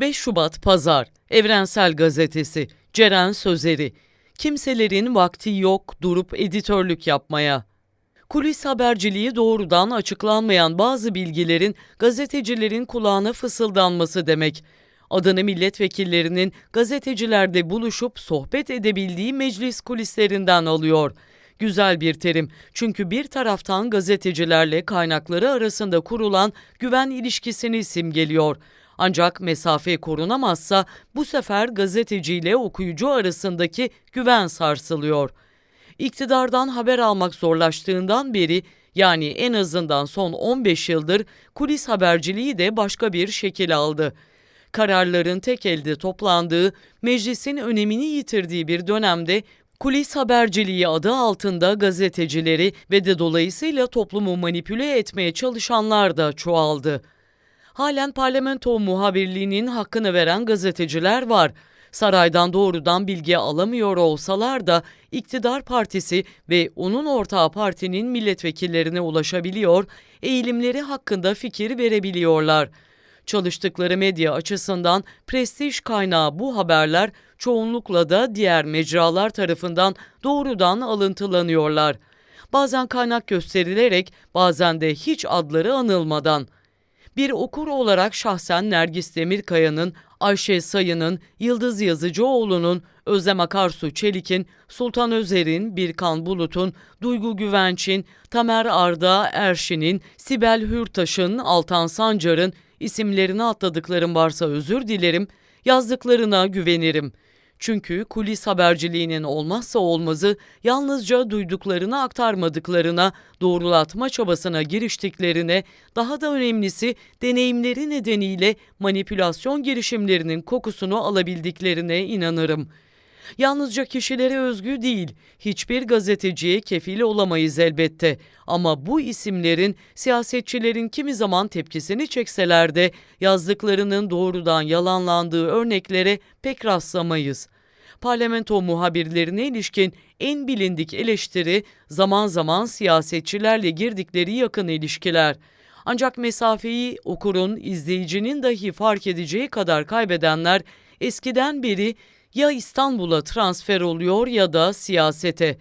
5 Şubat Pazar Evrensel Gazetesi Ceren Sözeri Kimselerin vakti yok durup editörlük yapmaya. Kulis haberciliği doğrudan açıklanmayan bazı bilgilerin gazetecilerin kulağına fısıldanması demek. Adını milletvekillerinin gazetecilerde buluşup sohbet edebildiği meclis kulislerinden alıyor. Güzel bir terim çünkü bir taraftan gazetecilerle kaynakları arasında kurulan güven ilişkisini simgeliyor. Ancak mesafe korunamazsa bu sefer gazeteciyle okuyucu arasındaki güven sarsılıyor. İktidardan haber almak zorlaştığından beri yani en azından son 15 yıldır kulis haberciliği de başka bir şekil aldı. Kararların tek elde toplandığı, meclisin önemini yitirdiği bir dönemde kulis haberciliği adı altında gazetecileri ve de dolayısıyla toplumu manipüle etmeye çalışanlar da çoğaldı. Halen parlamento muhabirliğinin hakkını veren gazeteciler var. Saraydan doğrudan bilgi alamıyor olsalar da iktidar partisi ve onun ortağı partinin milletvekillerine ulaşabiliyor, eğilimleri hakkında fikir verebiliyorlar. Çalıştıkları medya açısından prestij kaynağı bu haberler çoğunlukla da diğer mecralar tarafından doğrudan alıntılanıyorlar. Bazen kaynak gösterilerek, bazen de hiç adları anılmadan. Bir okur olarak şahsen Nergis Demirkaya'nın, Ayşe Sayın'ın, Yıldız Yazıcıoğlu'nun, Özlem Akarsu Çelik'in, Sultan Özer'in, Birkan Bulut'un, Duygu Güvenç'in, Tamer Arda Erşin'in, Sibel Hürtaş'ın, Altan Sancar'ın isimlerini atladıklarım varsa özür dilerim, yazdıklarına güvenirim.'' Çünkü kulis haberciliğinin olmazsa olmazı yalnızca duyduklarını aktarmadıklarına, doğrulatma çabasına giriştiklerine, daha da önemlisi deneyimleri nedeniyle manipülasyon girişimlerinin kokusunu alabildiklerine inanırım. Yalnızca kişilere özgü değil, hiçbir gazeteciye kefil olamayız elbette. Ama bu isimlerin siyasetçilerin kimi zaman tepkisini çekseler de yazdıklarının doğrudan yalanlandığı örneklere pek rastlamayız. Parlamento muhabirlerine ilişkin en bilindik eleştiri zaman zaman siyasetçilerle girdikleri yakın ilişkiler. Ancak mesafeyi okurun, izleyicinin dahi fark edeceği kadar kaybedenler eskiden beri ya İstanbul'a transfer oluyor ya da siyasete.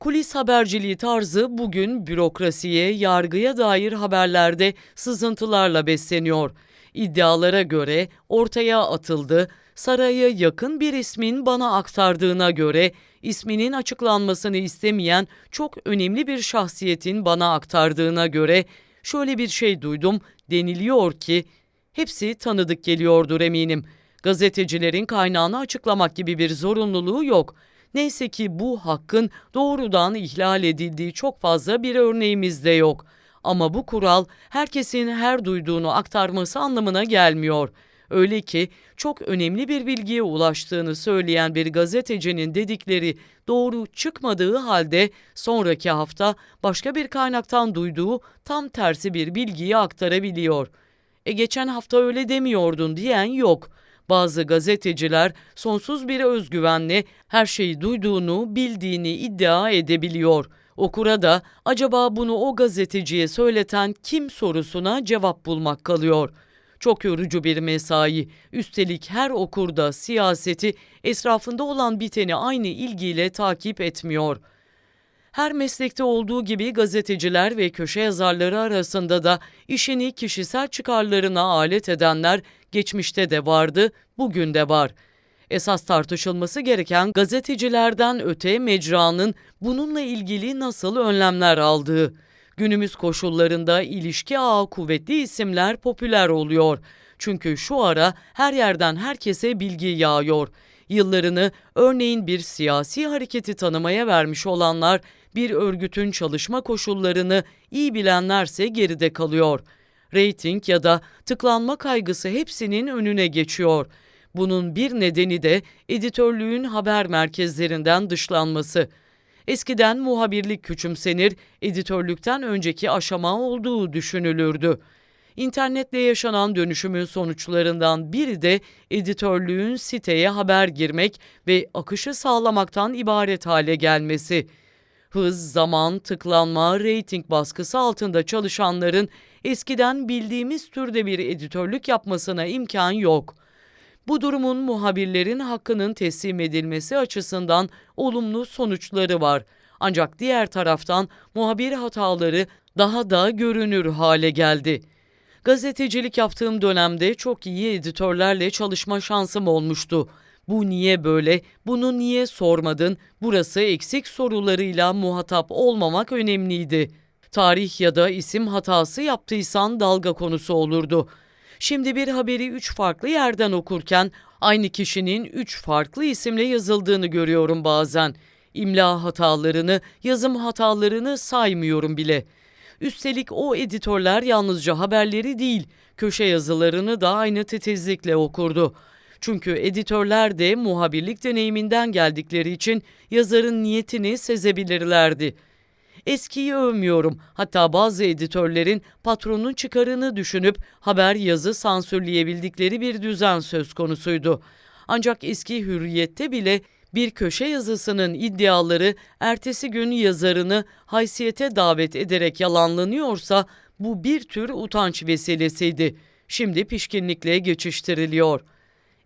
Kulis haberciliği tarzı bugün bürokrasiye, yargıya dair haberlerde sızıntılarla besleniyor. İddialara göre ortaya atıldı, saraya yakın bir ismin bana aktardığına göre isminin açıklanmasını istemeyen çok önemli bir şahsiyetin bana aktardığına göre şöyle bir şey duydum deniliyor ki hepsi tanıdık geliyordur eminim.'' Gazetecilerin kaynağını açıklamak gibi bir zorunluluğu yok. Neyse ki bu hakkın doğrudan ihlal edildiği çok fazla bir örneğimiz de yok. Ama bu kural herkesin her duyduğunu aktarması anlamına gelmiyor. Öyle ki çok önemli bir bilgiye ulaştığını söyleyen bir gazetecinin dedikleri doğru çıkmadığı halde sonraki hafta başka bir kaynaktan duyduğu tam tersi bir bilgiyi aktarabiliyor. E geçen hafta öyle demiyordun diyen yok. Bazı gazeteciler sonsuz bir özgüvenle her şeyi duyduğunu, bildiğini iddia edebiliyor. Okura da acaba bunu o gazeteciye söyleten kim sorusuna cevap bulmak kalıyor. Çok yorucu bir mesai. Üstelik her okurda siyaseti, etrafında olan biteni aynı ilgiyle takip etmiyor.'' Her meslekte olduğu gibi gazeteciler ve köşe yazarları arasında da işini kişisel çıkarlarına alet edenler geçmişte de vardı, bugün de var. Esas tartışılması gereken gazetecilerden öte mecranın bununla ilgili nasıl önlemler aldığı. Günümüz koşullarında ilişki ağı kuvvetli isimler popüler oluyor. Çünkü şu ara her yerden herkese bilgi yağıyor. Yıllarını örneğin bir siyasi hareketi tanımaya vermiş olanlar bir örgütün çalışma koşullarını iyi bilenlerse geride kalıyor. Rating ya da tıklanma kaygısı hepsinin önüne geçiyor. Bunun bir nedeni de editörlüğün haber merkezlerinden dışlanması. Eskiden muhabirlik küçümsenir, editörlükten önceki aşama olduğu düşünülürdü. İnternetle yaşanan dönüşümün sonuçlarından biri de editörlüğün siteye haber girmek ve akışı sağlamaktan ibaret hale gelmesi. Hız, zaman, tıklanma, reyting baskısı altında çalışanların eskiden bildiğimiz türde bir editörlük yapmasına imkan yok. Bu durumun muhabirlerin hakkının teslim edilmesi açısından olumlu sonuçları var. Ancak diğer taraftan muhabir hataları daha da görünür hale geldi. Gazetecilik yaptığım dönemde çok iyi editörlerle çalışma şansım olmuştu. Bu niye böyle, bunu niye sormadın, burası eksik sorularıyla muhatap olmamak önemliydi. Tarih ya da isim hatası yaptıysan dalga konusu olurdu. Şimdi bir haberi üç farklı yerden okurken aynı kişinin üç farklı isimle yazıldığını görüyorum bazen. İmla hatalarını, yazım hatalarını saymıyorum bile. Üstelik o editörler yalnızca haberleri değil, köşe yazılarını da aynı titizlikle okurdu. Çünkü editörler de muhabirlik deneyiminden geldikleri için yazarın niyetini sezebilirlerdi. Eskiyi övmüyorum. Hatta bazı editörlerin patronun çıkarını düşünüp haber yazı sansürleyebildikleri bir düzen söz konusuydu. Ancak eski hürriyette bile bir köşe yazısının iddiaları ertesi gün yazarını haysiyete davet ederek yalanlanıyorsa bu bir tür utanç vesilesiydi. Şimdi pişkinlikle geçiştiriliyor.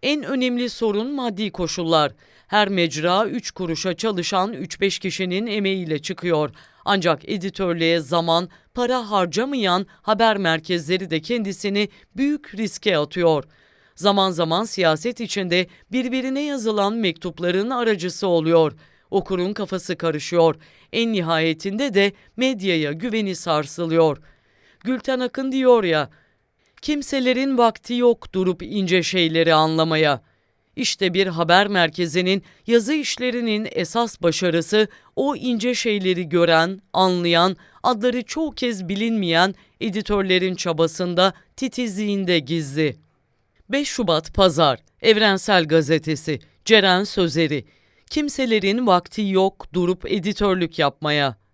En önemli sorun maddi koşullar. Her mecra 3 kuruşa çalışan 3-5 kişinin emeğiyle çıkıyor. Ancak editörlüğe zaman, para harcamayan haber merkezleri de kendisini büyük riske atıyor. Zaman zaman siyaset içinde birbirine yazılan mektupların aracısı oluyor. Okurun kafası karışıyor. En nihayetinde de medyaya güveni sarsılıyor. Gülten Akın diyor ya, Kimselerin vakti yok durup ince şeyleri anlamaya. İşte bir haber merkezinin yazı işlerinin esas başarısı o ince şeyleri gören, anlayan, adları çoğu kez bilinmeyen editörlerin çabasında, titizliğinde gizli. 5 Şubat Pazar Evrensel Gazetesi Ceren Sözeri Kimselerin vakti yok durup editörlük yapmaya.